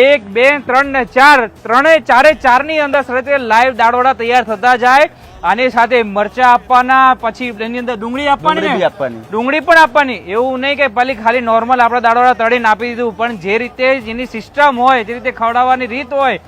એક બે ત્રણ ને ચાર. ત્રણે ચારે ચારની અંદર સરસ રીતે લાઈવ દાળવડા તૈયાર થતા જાય. આની સાથે મરચા આપવાના પછી એની અંદર ડુંગળી આપવાની ડુંગળી આપવાની. ડુંગળી પણ આપવાની. એવું નહીં કે પેલી ખાલી નોર્મલ આપણે દાડોડા તળીને આપી દીધું પણ જે રીતે જેની સિસ્ટમ હોય જે રીતે ખવડાવવાની રીત હોય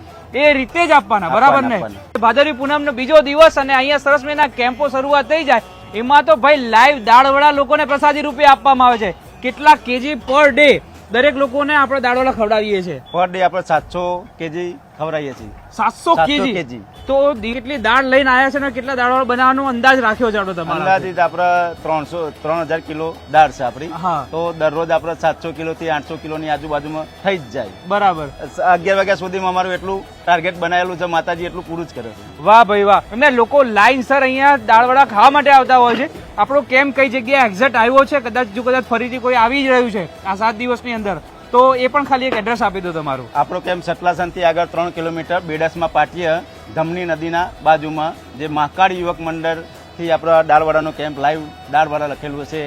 એ રીતે જ આપવાના. બરાબર ને. ભાદરવી પૂનમનો બીજો દિવસ અને અહીંયા સરસ મહિના કેમ્પો શરૂઆત થઈ જાય. એમાં તો ભાઈ લાઈવ દાળવડા લોકોને પ્રસાદી રૂપે આપવામાં આવે છે. કેટલા કેજી પર ડે દરેક લોકોને આપણે દાળવડા ખવડાવીએ છીએ. પર ડે આપણે સાતસો કેજી ખવડાવીએ છીએ. સાતસો કેજી? કેજી. તો કેટલી દાળ લઈને આવ્યા છે ને કેટલા દાડોળા બનાવવાનો અંદાજ રાખ્યો છે આપણે તમારા અંદાજિત આપણે ત્રણસો ત્રણ હજાર કિલો દાળ છે આપણી. તો દરરોજ આપણે સાતસો કિલો થી આઠસો કિલોની આજુબાજુમાં થઈ જ જાય. બરાબર. અગિયાર વાગ્યા સુધીમાં અમારું એટલું ટાર્ગેટ બનાવેલું છે માતાજી એટલું પૂરું જ કરે છે. વાહ ભાઈ વાહ. અને લોકો લાઈન સર અહીંયા દાળવડા ખાવા માટે આવતા હોય છે. આપણો કેમ્પ કઈ જગ્યાએ એક્ઝેક્ટ આવ્યો છે? કદાચ જો કદાચ ફરીથી કોઈ આવી જ રહ્યું છે આ સાત દિવસની અંદર તો એ પણ ખાલી એક એડ્રેસ આપી દો તમારું. આપણો કેમ્પ સતલાસનથી આગળ ત્રણ કિલોમીટર બેડાસમાં પાટીય ધમની નદીના બાજુમાં જે મહાકાળ યુવક મંડળથી આપણા દાળવાડાનો કેમ્પ લાઈવ દાળવાડા લખેલું છે.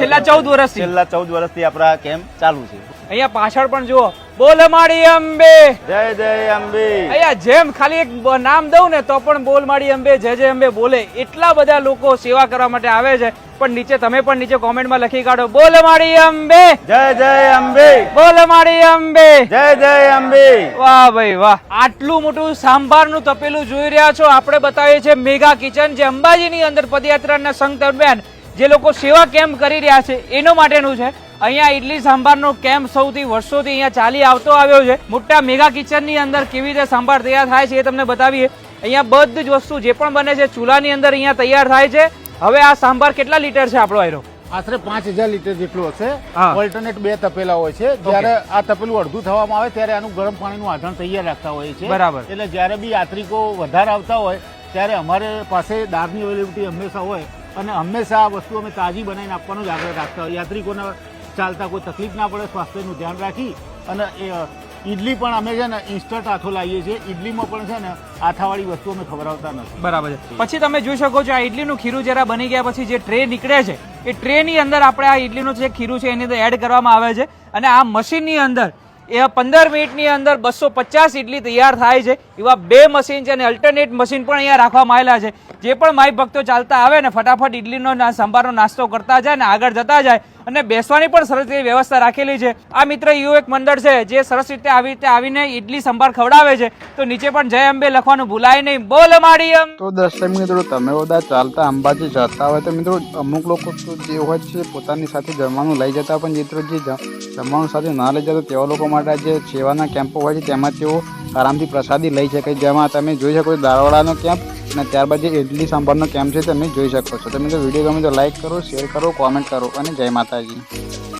છેલ્લા ચૌદ વર્ષથી? છેલ્લા ચૌદ વર્ષથી આપણા કેમ્પ ચાલુ છે. અહીંયા પાછળ પણ જુઓ બોલ માડી અંબે. જય જય અંબે. અહીંયા જેમ ખાલી એક નામ દઉં ને તો પણ બોલ માડી અંબે જય જય અંબે બોલે. એટલા બધા લોકો સેવા કરવા માટે આવે છે પણ નીચે તમે પણ નીચે કોમેન્ટમાં લખી કાઢો. બોલ માડી અંબે. જય જય અંબે. બોલ માડી અંબે. જય જય અંબે. વાહ ભાઈ વાહ. આટલું મોટું સાંભારનું તપેલું જોઈ રહ્યા છો. આપણે બતાવીએ છીએ મેગા કિચન જે અંબાજીની અંદર પદયાત્રાના સંઘ દરમિયાન જે લોકો સેવા કેમ્પ કરી રહ્યા છે એનો માટેનું છે. અહીંયા ઇડલી સાંભારનો કેમ્પ સૌથી વર્ષોથી અહીંયા ચાલી આવતો આવ્યો છે? મોટા મેગા કિચનની અંદર કેવી રીતે સાંભાર તૈયાર થાય છે એ તમને બતાવીએ. અહીંયા બધી જ વસ્તુ જે પણ બને છે ચૂલાની અંદર અહીંયા તૈયાર થાય છે. હવે આ સાંભાર કેટલા લીટર છે આપણો આયરો? આશરે પાંચ હજાર લીટર જેટલું હશે. ઓલ્ટરનેટ બે તપેલા હોય છે. જ્યારે આ તપેલું અડધું થવામાં આવે ત્યારે આનું ગરમ પાણીનું આધાર તૈયાર રાખતા હોય છે બરાબર. એટલે જ્યારે બી યાત્રિકો વધારે આવતા હોય ત્યારે અમારે પાસે દાળની અવેલેબિલિટી હંમેશા હોય અને હંમેશા આ વસ્તુ અમે તાજી બનાવીને આપવાનો જ આગ્રહ રાખતા હોય. યાત્રિકોને ચાલતા કોઈ તકલીફ ના પડે, સ્વાસ્થ્યનું ધ્યાન રાખી અને એ ઇડલી પણ અમે છે ને ઇન્સ્ટન્ટ આથો લાવીએ છીએ. ઈડલીમાં પણ છે ને આથાવાળી વસ્તુ અમે ખવડાવતા નથી. બરાબર છે. પછી તમે જોઈ શકો છો આ ઇડલીનું ખીરું જરા બની ગયા પછી જે ટ્રે નીકળે છે, એ ટ્રેની અંદર આપણે આ ઇડલીનું જે ખીરું છે એની અંદર એડ કરવામાં આવે છે અને આ મશીનની અંદર, એ પંદર મિનિટની અંદર બસો પચાસ ઇડલી તૈયાર થાય છે. એવા બે મશીન છે અને અલ્ટરનેટ મશીન પણ અહીંયા રાખવામાં આવેલા છે. જે પણ માય ભક્તો ચાલતા આવે ને ફટાફટ ઇડલીનો સંભારનો નાસ્તો કરતા જાય ને આગળ જતા જાય અને બેસવાની પણ સરસ રીતે વ્યવસ્થા રાખેલી છે. આ મિત્ર યુવક મંડળ છે, જે સરસ રીતે આવી રીતે આવીને ઇડલી સંભાર ખવડાવે છે. તો નીચે પણ જય અંબે લખવાનું ભૂલાય નહીં. બોલ માડી અંબે. તો દર્શક મિત્રો, તમે બધા ચાલતા અંબાજી જતા હોય તો મિત્રો, અમુક લોકો તો જે હોય છે, પોતાની સાથે જમવાનું લઈ જતા પણ મિત્રો, જે જમવાનું સાથે ના લઈ જતા તેવા લોકો માટે જે સેવાના કેમ્પો હોય છે, તેમાં તેઓ આરામથી પ્રસાદી લઈ શકે. જેમાં તમે જોઈ શકો છો દારવાડાનો કેમ્પ અને ત્યારબાદ જે ઇડલી સાંભારનો કેમ્પ છે, તમે જોઈ શકો છો. તમે જો વીડિયો ગમે તો લાઈક કરો શેર કરો કોમેન્ટ કરો અને જય માતાજી.